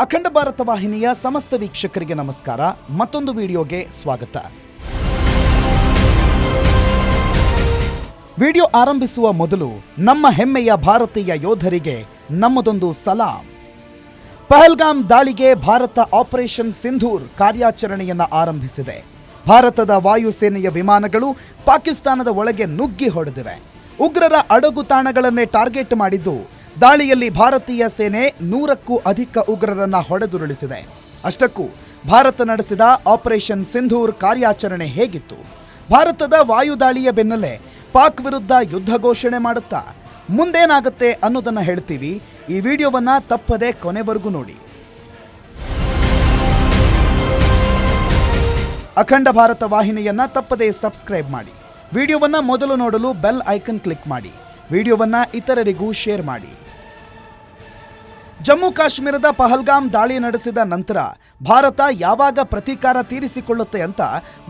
ಅಖಂಡ ಭಾರತ ವಾಹಿನಿಯ ಸಮಸ್ತ ವೀಕ್ಷಕರಿಗೆ ನಮಸ್ಕಾರ. ಮತ್ತೊಂದು ವಿಡಿಯೋಗೆ ಸ್ವಾಗತ. ವಿಡಿಯೋ ಆರಂಭಿಸುವ ಮೊದಲು ನಮ್ಮ ಹೆಮ್ಮೆಯ ಭಾರತೀಯ ಯೋಧರಿಗೆ ನಮ್ಮದೊಂದು ಸಲಾಂ. ಪಹಲ್ಗಾಮ್ ದಾಳಿಗೆ ಭಾರತ ಆಪರೇಷನ್ ಸಿಂಧೂರ್ ಕಾರ್ಯಾಚರಣೆಯನ್ನು ಆರಂಭಿಸಿದೆ. ಭಾರತದ ವಾಯುಸೇನೆಯ ವಿಮಾನಗಳು ಪಾಕಿಸ್ತಾನದ ಒಳಗೆ ನುಗ್ಗಿ ಹೊಡೆದಿವೆ. ಉಗ್ರರ ಅಡಗು ತಾಣಗಳನ್ನೇ ಟಾರ್ಗೆಟ್ ಮಾಡಿದ್ದು ದಾಳಿಯಲ್ಲಿ ಭಾರತೀಯ ಸೇನೆ ನೂರಕ್ಕೂ ಅಧಿಕ ಉಗ್ರರನ್ನ ಹೊಡೆದುರುಳಿಸಿದೆ. ಅಷ್ಟಕ್ಕೂ ಭಾರತ ನಡೆಸಿದ ಆಪರೇಷನ್ ಸಿಂಧೂರ್ ಕಾರ್ಯಾಚರಣೆ ಹೇಗಿತ್ತು? ಭಾರತದ ವಾಯುದಾಳಿಯ ಬೆನ್ನಲ್ಲೇ ಪಾಕ್ ವಿರುದ್ಧ ಯುದ್ಧ ಘೋಷಣೆ ಮಾಡುತ್ತಾ? ಮುಂದೇನಾಗುತ್ತೆ ಅನ್ನೋದನ್ನ ಹೇಳ್ತೀವಿ. ಈ ವಿಡಿಯೋವನ್ನ ತಪ್ಪದೆ ಕೊನೆವರೆಗೂ ನೋಡಿ. ಅಖಂಡ ಭಾರತ ವಾಹಿನಿಯನ್ನ ತಪ್ಪದೇ ಸಬ್ಸ್ಕ್ರೈಬ್ ಮಾಡಿ. ವಿಡಿಯೋವನ್ನ ಮೊದಲು ನೋಡಲು ಬೆಲ್ ಐಕನ್ ಕ್ಲಿಕ್ ಮಾಡಿ. ವಿಡಿಯೋವನ್ನ ಇತರರಿಗೂ ಶೇರ್ ಮಾಡಿ. ಜಮ್ಮು ಕಾಶ್ಮೀರದ ಪಹಲ್ಗಾಮ್ ದಾಳಿ ನಡೆಸಿದ ನಂತರ ಭಾರತ ಯಾವಾಗ ಪ್ರತೀಕಾರ ತೀರಿಸಿಕೊಳ್ಳುತ್ತೆ ಅಂತ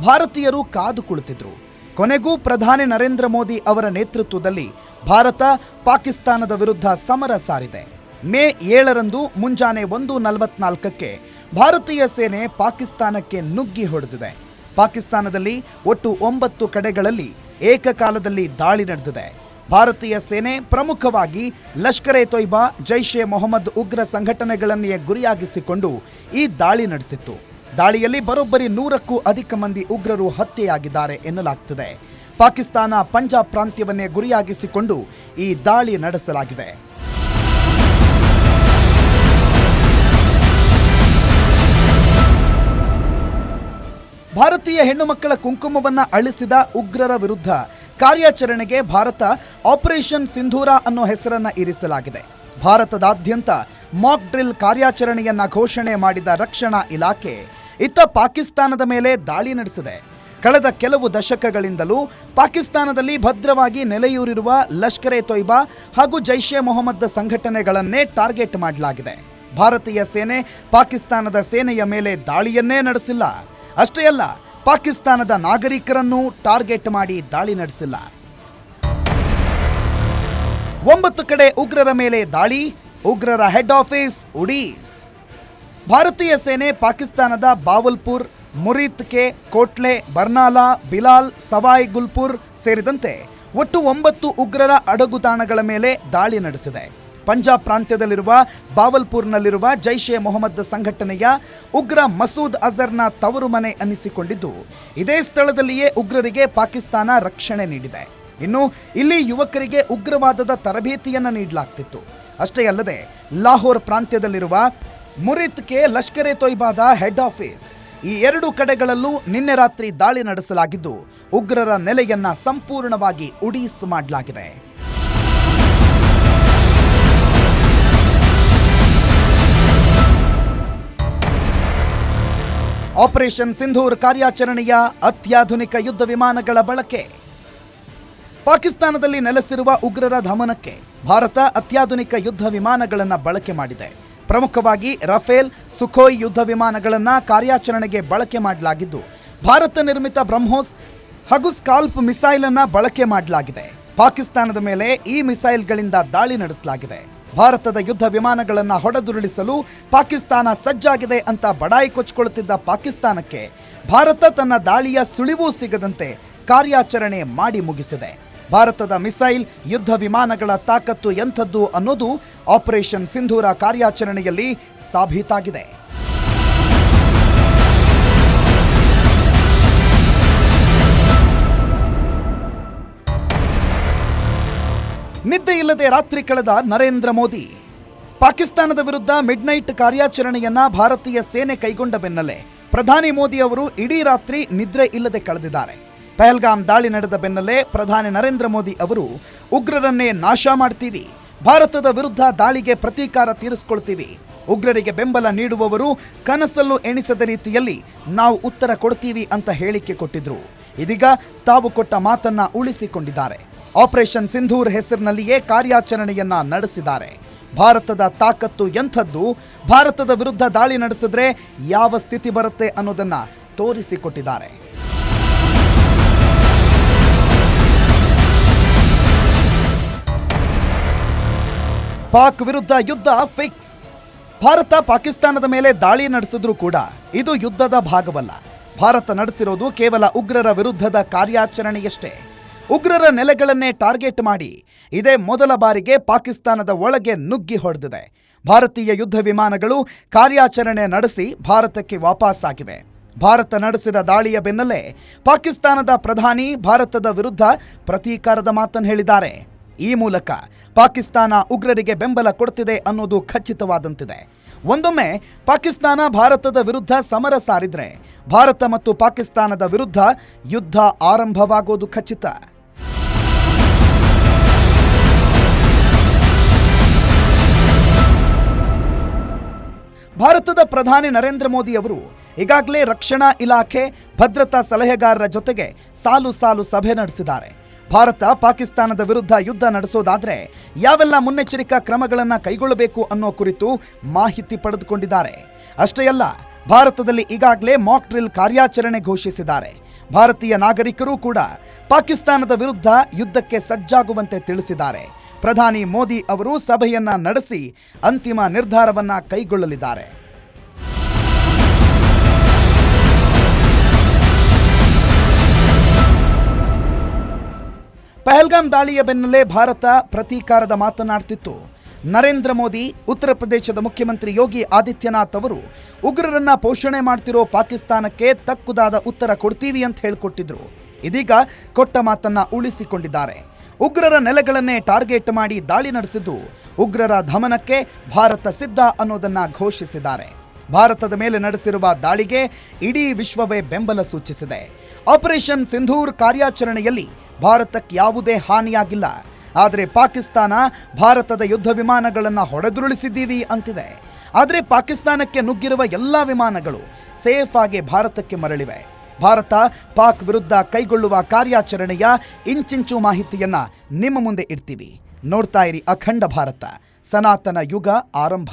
ಭಾರತೀಯರು ಕಾದು ಕುಳಿತಿದ್ರು. ಕೊನೆಗೂ ಪ್ರಧಾನಿ ನರೇಂದ್ರ ಮೋದಿ ಅವರ ನೇತೃತ್ವದಲ್ಲಿ ಭಾರತ ಪಾಕಿಸ್ತಾನದ ವಿರುದ್ಧ ಸಮರ ಸಾರಿದೆ. ಮೇ ಏಳರಂದು ಮುಂಜಾನೆ ಒಂದು ನಲವತ್ನಾಲ್ಕಕ್ಕೆ ಭಾರತೀಯ ಸೇನೆ ಪಾಕಿಸ್ತಾನಕ್ಕೆ ನುಗ್ಗಿ ಹೊಡೆದಿದೆ. ಪಾಕಿಸ್ತಾನದಲ್ಲಿ ಒಟ್ಟು ಒಂಬತ್ತು ಕಡೆಗಳಲ್ಲಿ ಏಕಕಾಲದಲ್ಲಿ ದಾಳಿ ನಡೆದಿದೆ. ಭಾರತೀಯ ಸೇನೆ ಪ್ರಮುಖವಾಗಿ ಲಷ್ಕರ್ ಎ ತೊಯ್ಬಾ, ಜೈಷ್ ಎ ಮೊಹಮ್ಮದ್ ಉಗ್ರ ಸಂಘಟನೆಗಳನ್ನೇ ಗುರಿಯಾಗಿಸಿಕೊಂಡು ಈ ದಾಳಿ ನಡೆಸಿತ್ತು. ದಾಳಿಯಲ್ಲಿ ಬರೋಬ್ಬರಿ ನೂರಕ್ಕೂ ಅಧಿಕ ಮಂದಿ ಉಗ್ರರು ಹತ್ಯೆಯಾಗಿದ್ದಾರೆ ಎನ್ನಲಾಗ್ತಿದೆ. ಪಾಕಿಸ್ತಾನ ಪಂಜಾಬ್ ಪ್ರಾಂತ್ಯವನ್ನೇ ಗುರಿಯಾಗಿಸಿಕೊಂಡು ಈ ದಾಳಿ ನಡೆಸಲಾಗಿದೆ. ಭಾರತೀಯ ಹೆಣ್ಣು ಮಕ್ಕಳ ಕುಂಕುಮವನ್ನ ಅಳಿಸಿದ ಉಗ್ರರ ವಿರುದ್ಧ ಕಾರ್ಯಾಚರಣೆಗೆ ಭಾರತ ಆಪರೇಷನ್ ಸಿಂಧೂರ ಅನ್ನೋ ಹೆಸರನ್ನ ಇರಿಸಲಾಗಿದೆ. ಭಾರತದಾದ್ಯಂತ ಮಾಕ್ ಡ್ರಿಲ್ ಕಾರ್ಯಾಚರಣೆಯನ್ನ ಘೋಷಣೆ ಮಾಡಿದ ರಕ್ಷಣಾ ಇಲಾಖೆ ಇತ್ತ ಪಾಕಿಸ್ತಾನದ ಮೇಲೆ ದಾಳಿ ನಡೆಸಿದೆ. ಕಳೆದ ಕೆಲವು ದಶಕಗಳಿಂದಲೂ ಪಾಕಿಸ್ತಾನದಲ್ಲಿ ಭದ್ರವಾಗಿ ನೆಲೆಯೂರಿರುವ ಲಷ್ಕರೆ ತೊಯ್ಬಾ ಹಾಗೂ ಜೈಷ್ ಎ ಮೊಹಮ್ಮದ್ ಸಂಘಟನೆಗಳನ್ನೇ ಟಾರ್ಗೆಟ್ ಮಾಡಲಾಗಿದೆ. ಭಾರತೀಯ ಸೇನೆ ಪಾಕಿಸ್ತಾನದ ಸೇನೆಯ ಮೇಲೆ ದಾಳಿಯನ್ನೇ ನಡೆಸಿಲ್ಲ. ಅಷ್ಟೇ ಅಲ್ಲ ಪಾಕಿಸ್ತಾನದ ನಾಗರಿಕರನ್ನು ಟಾರ್ಗೆಟ್ ಮಾಡಿ ದಾಳಿ ನಡೆಸಿಲ್ಲ. ಒಂಬತ್ತು ಕಡೆ ಉಗ್ರರ ಮೇಲೆ ದಾಳಿ, ಉಗ್ರರ ಹೆಡ್ ಆಫೀಸ್ ಉಡೀಸ್. ಭಾರತೀಯ ಸೇನೆ ಪಾಕಿಸ್ತಾನದ ಬಾವಲ್ಪುರ್ ಮುರಿತ್ ಕೆ ಕೋಟ್ಲೆ, ಬರ್ನಾಲಾ, ಬಿಲಾಲ್, ಸವಾಯ್, ಗುಲ್ಪುರ್ ಸೇರಿದಂತೆ ಒಟ್ಟು ಒಂಬತ್ತು ಉಗ್ರರ ಅಡಗುತಾಣಗಳ ಮೇಲೆ ದಾಳಿ ನಡೆಸಿದೆ. ಪಂಜಾಬ್ ಪ್ರಾಂತ್ಯದಲ್ಲಿರುವ ಬಾವಲ್ಪುರ್ನಲ್ಲಿರುವ ಜೈಷ್ ಎ ಮೊಹಮ್ಮದ್ ಸಂಘಟನೆಯ ಉಗ್ರ ಮಸೂದ್ ಅಜರ್ನ ತವರು ಮನೆ ಅನ್ನಿಸಿಕೊಂಡಿದ್ದು, ಇದೇ ಸ್ಥಳದಲ್ಲಿಯೇ ಉಗ್ರರಿಗೆ ಪಾಕಿಸ್ತಾನ ರಕ್ಷಣೆ ನೀಡಿದೆ. ಇನ್ನು ಇಲ್ಲಿ ಯುವಕರಿಗೆ ಉಗ್ರವಾದದ ತರಬೇತಿಯನ್ನು ನೀಡಲಾಗ್ತಿತ್ತು. ಅಷ್ಟೇ ಅಲ್ಲದೆ, ಲಾಹೋರ್ ಪ್ರಾಂತ್ಯದಲ್ಲಿರುವ ಮುರಿತ್ ಕೆ ಲಷ್ಕರ್ ಎ ತೊಯ್ಬಾದ ಹೆಡ್ ಆಫೀಸ್, ಈ ಎರಡು ಕಡೆಗಳಲ್ಲೂ ನಿನ್ನೆ ರಾತ್ರಿ ದಾಳಿ ನಡೆಸಲಾಗಿದ್ದು, ಉಗ್ರರ ನೆಲೆಯನ್ನ ಸಂಪೂರ್ಣವಾಗಿ ಉಡೀಸ್ ಮಾಡಲಾಗಿದೆ. ಆಪರೇಷನ್ ಸಿಂಧೂರ್ ಕಾರ್ಯಾಚರಣೆಯ ಅತ್ಯಾಧುನಿಕ ಯುದ್ಧ ವಿಮಾನಗಳ ಬಳಕೆ. ಪಾಕಿಸ್ತಾನದಲ್ಲಿ ನೆಲೆಸಿರುವ ಉಗ್ರರ ದಮನಕ್ಕೆ ಭಾರತ ಅತ್ಯಾಧುನಿಕ ಯುದ್ಧ ವಿಮಾನಗಳನ್ನು ಬಳಕೆ ಮಾಡಿದೆ. ಪ್ರಮುಖವಾಗಿ ರಫೇಲ್ ಸುಖೋಯ್ ಯುದ್ಧ ವಿಮಾನಗಳನ್ನು ಕಾರ್ಯಾಚರಣೆಗೆ ಬಳಕೆ ಮಾಡಲಾಗಿದ್ದು, ಭಾರತ ನಿರ್ಮಿತ ಬ್ರಹ್ಮೋಸ್ ಹಾಗೂ ಸ್ಕಾಲ್ಪ್ ಮಿಸೈಲ್ ಅನ್ನ ಬಳಕೆ ಮಾಡಲಾಗಿದೆ. ಪಾಕಿಸ್ತಾನದ ಮೇಲೆ ಈ ಮಿಸೈಲ್ಗಳಿಂದ ದಾಳಿ ನಡೆಸಲಾಗಿದೆ. ಭಾರತದ ಯುದ್ಧ ವಿಮಾನಗಳನ್ನು ಹೊಡೆದುರುಳಿಸಲು ಪಾಕಿಸ್ತಾನ ಸಜ್ಜಾಗಿದೆ ಅಂತ ಬಡಾಯಿ ಕೊಚ್ಚಿಕೊಳ್ಳುತ್ತಿದ್ದ ಪಾಕಿಸ್ತಾನಕ್ಕೆ ಭಾರತ ತನ್ನ ದಾಳಿಯ ಸುಳಿವೂ ಸಿಗದಂತೆ ಕಾರ್ಯಾಚರಣೆ ಮಾಡಿ ಮುಗಿಸಿದೆ. ಭಾರತದ ಮಿಸೈಲ್ ಯುದ್ಧ ವಿಮಾನಗಳ ತಾಕತ್ತು ಎಂಥದ್ದು ಅನ್ನೋದು ಆಪರೇಷನ್ ಸಿಂಧೂರ ಕಾರ್ಯಾಚರಣೆಯಲ್ಲಿ ಸಾಬೀತಾಗಿದೆ. ನಿದ್ದೆ ಇಲ್ಲದೆ ರಾತ್ರಿ ಕಳೆದ ನರೇಂದ್ರ ಮೋದಿ. ಪಾಕಿಸ್ತಾನದ ವಿರುದ್ಧ ಮಿಡ್ನೈಟ್ ಕಾರ್ಯಾಚರಣೆಯನ್ನ ಭಾರತೀಯ ಸೇನೆ ಕೈಗೊಂಡ ಬೆನ್ನಲ್ಲೇ ಪ್ರಧಾನಿ ಮೋದಿ ಅವರು ಇಡೀ ರಾತ್ರಿ ನಿದ್ರೆ ಇಲ್ಲದೆ ಕಳೆದಿದ್ದಾರೆ. ಪಹಲ್ಗಾಮ್ ದಾಳಿ ನಡೆದ ಬೆನ್ನಲ್ಲೇ ಪ್ರಧಾನಿ ನರೇಂದ್ರ ಮೋದಿ ಅವರು, ಉಗ್ರರನ್ನೇ ನಾಶ ಮಾಡ್ತೀವಿ, ಭಾರತದ ವಿರುದ್ಧ ದಾಳಿಗೆ ಪ್ರತೀಕಾರ ತೀರಿಸಿಕೊಳ್ತೀವಿ, ಉಗ್ರರಿಗೆ ಬೆಂಬಲ ನೀಡುವವರು ಕನಸಲ್ಲೂ ಎಣಿಸದ ರೀತಿಯಲ್ಲಿ ನಾವು ಉತ್ತರ ಕೊಡ್ತೀವಿ ಅಂತ ಹೇಳಿಕೆ ಕೊಟ್ಟಿದ್ರು. ಇದೀಗ ತಾವು ಕೊಟ್ಟ ಮಾತನ್ನ ಉಳಿಸಿಕೊಂಡಿದ್ದಾರೆ. ಆಪರೇಷನ್ ಸಿಂಧೂರ್ ಹೆಸರಿನಲ್ಲಿಯೇ ಕಾರ್ಯಾಚರಣೆಯನ್ನ ನಡೆಸಿದ್ದಾರೆ. ಭಾರತದ ತಾಕತ್ತು ಎಂಥದ್ದು? ಭಾರತದ ವಿರುದ್ಧ ದಾಳಿ ನಡೆಸಿದ್ರೆ ಯಾವ ಸ್ಥಿತಿ ಬರುತ್ತೆ ಅನ್ನೋದನ್ನ ತೋರಿಸಿಕೊಟ್ಟಿದ್ದಾರೆ. ಪಾಕ್ ವಿರುದ್ಧ ಯುದ್ಧ ಫಿಕ್ಸ್. ಭಾರತ ಪಾಕಿಸ್ತಾನದ ಮೇಲೆ ದಾಳಿ ನಡೆಸಿದ್ರೂ ಕೂಡ ಇದು ಯುದ್ಧದ ಭಾಗವಲ್ಲ. ಭಾರತ ನಡೆಸಿರೋದು ಕೇವಲ ಉಗ್ರರ ವಿರುದ್ಧದ ಕಾರ್ಯಾಚರಣೆಯಷ್ಟೇ. ಉಗ್ರರ ನೆಲೆಗಳನ್ನೇ ಟಾರ್ಗೆಟ್ ಮಾಡಿ ಇದೇ ಮೊದಲ ಬಾರಿಗೆ ಪಾಕಿಸ್ತಾನದ ಒಳಗೆ ನುಗ್ಗಿ ಹೊಡೆದಿದೆ. ಭಾರತೀಯ ಯುದ್ಧ ವಿಮಾನಗಳು ಕಾರ್ಯಾಚರಣೆ ನಡೆಸಿ ಭಾರತಕ್ಕೆ ವಾಪಸ್ಸಾಗಿವೆ. ಭಾರತ ನಡೆಸಿದ ದಾಳಿಯ ಬೆನ್ನಲ್ಲೇ ಪಾಕಿಸ್ತಾನದ ಪ್ರಧಾನಿ ಭಾರತದ ವಿರುದ್ಧ ಪ್ರತೀಕಾರದ ಮಾತನ್ನು ಹೇಳಿದ್ದಾರೆ. ಈ ಮೂಲಕ ಪಾಕಿಸ್ತಾನ ಉಗ್ರರಿಗೆ ಬೆಂಬಲ ಕೊಡ್ತಿದೆ ಅನ್ನೋದು ಖಚಿತವಾದಂತಿದೆ. ಒಂದೊಮ್ಮೆ ಪಾಕಿಸ್ತಾನ ಭಾರತದ ವಿರುದ್ಧ ಸಮರ ಸಾರಿದ್ರೆ ಭಾರತ ಮತ್ತು ಪಾಕಿಸ್ತಾನದ ವಿರುದ್ಧ ಯುದ್ಧ ಆರಂಭವಾಗೋದು ಖಚಿತ. ಭಾರತದ ಪ್ರಧಾನಿ ನರೇಂದ್ರ ಮೋದಿ ಅವರು ಈಗಾಗಲೇ ರಕ್ಷಣಾ ಇಲಾಖೆ ಭದ್ರತಾ ಸಲಹೆಗಾರರ ಜೊತೆಗೆ ಸಾಲು ಸಾಲು ಸಭೆ ನಡೆಸಿದ್ದಾರೆ. ಭಾರತ ಪಾಕಿಸ್ತಾನದ ವಿರುದ್ಧ ಯುದ್ಧ ನಡೆಸೋದಾದರೆ ಯಾವೆಲ್ಲ ಮುನ್ನೆಚ್ಚರಿಕಾ ಕ್ರಮಗಳನ್ನು ಕೈಗೊಳ್ಳಬೇಕು ಅನ್ನೋ ಕುರಿತು ಮಾಹಿತಿ ಪಡೆದುಕೊಂಡಿದ್ದಾರೆ. ಅಷ್ಟೇ ಅಲ್ಲ, ಭಾರತದಲ್ಲಿ ಈಗಾಗಲೇ ಮಾಕ್ ಡ್ರಿಲ್ ಕಾರ್ಯಾಚರಣೆ ಘೋಷಿಸಿದ್ದಾರೆ. ಭಾರತೀಯ ನಾಗರಿಕರು ಕೂಡ ಪಾಕಿಸ್ತಾನದ ವಿರುದ್ಧ ಯುದ್ಧಕ್ಕೆ ಸಜ್ಜಾಗುವಂತೆ ತಿಳಿಸಿದ್ದಾರೆ. ಪ್ರಧಾನಿ ಮೋದಿ ಅವರು ಸಭೆಯನ್ನ ನಡೆಸಿ ಅಂತಿಮ ನಿರ್ಧಾರವನ್ನ ಕೈಗೊಳ್ಳಲಿದ್ದಾರೆ. ಪಹಲ್ಗಾಮ್ ದಾಳಿಯ ಬೆನ್ನಲ್ಲೇ ಭಾರತ ಪ್ರತೀಕಾರದ ಮಾತನಾಡ್ತಿತ್ತು. ನರೇಂದ್ರ ಮೋದಿ, ಉತ್ತರ ಪ್ರದೇಶದ ಮುಖ್ಯಮಂತ್ರಿ ಯೋಗಿ ಆದಿತ್ಯನಾಥ್ ಅವರು, ಉಗ್ರರನ್ನ ಪೋಷಣೆ ಮಾಡ್ತಿರೋ ಪಾಕಿಸ್ತಾನಕ್ಕೆ ತಕ್ಕುದಾದ ಉತ್ತರ ಕೊಡ್ತೀವಿ ಅಂತ ಹೇಳಿಕೊಟ್ಟಿದ್ರು. ಇದೀಗ ಕೊಟ್ಟ ಮಾತನ್ನ ಉಳಿಸಿಕೊಂಡಿದ್ದಾರೆ. ಉಗ್ರರ ನೆಲೆಗಳನ್ನೇ ಟಾರ್ಗೆಟ್ ಮಾಡಿ ದಾಳಿ ನಡೆಸಿದ್ದು ಉಗ್ರರ ದಮನಕ್ಕೆ ಭಾರತ ಸಿದ್ಧ ಅನ್ನೋದನ್ನ ಘೋಷಿಸಿದ್ದಾರೆ. ಭಾರತದ ಮೇಲೆ ನಡೆಸಿರುವ ದಾಳಿಗೆ ಇಡೀ ವಿಶ್ವವೇ ಬೆಂಬಲ ಸೂಚಿಸಿದೆ. ಆಪರೇಷನ್ ಸಿಂಧೂರ್ ಕಾರ್ಯಾಚರಣೆಯಲ್ಲಿ ಭಾರತಕ್ಕೆ ಯಾವುದೇ ಹಾನಿಯಾಗಿಲ್ಲ. ಆದರೆ ಪಾಕಿಸ್ತಾನ ಭಾರತದ ಯುದ್ಧ ವಿಮಾನಗಳನ್ನು ಹೊಡೆದುರುಳಿಸಿದ್ದೀವಿ ಅಂತಿದೆ. ಆದರೆ ಪಾಕಿಸ್ತಾನಕ್ಕೆ ನುಗ್ಗಿರುವ ಎಲ್ಲ ವಿಮಾನಗಳು ಸೇಫ್ ಆಗಿ ಭಾರತಕ್ಕೆ ಮರಳಿವೆ. ಭಾರತ ಪಾಕ್ ವಿರುದ್ಧ ಕೈಗೊಳ್ಳುವ ಕಾರ್ಯಾಚರಣೆಯ ಇಂಚಿಂಚು ಮಾಹಿತಿಯನ್ನ ನಿಮ್ಮ ಮುಂದೆ ಇಡ್ತೀವಿ. ನೋಡ್ತಾ ಇರಿ ಅಖಂಡ ಭಾರತ. ಸನಾತನ ಯುಗ ಆರಂಭ.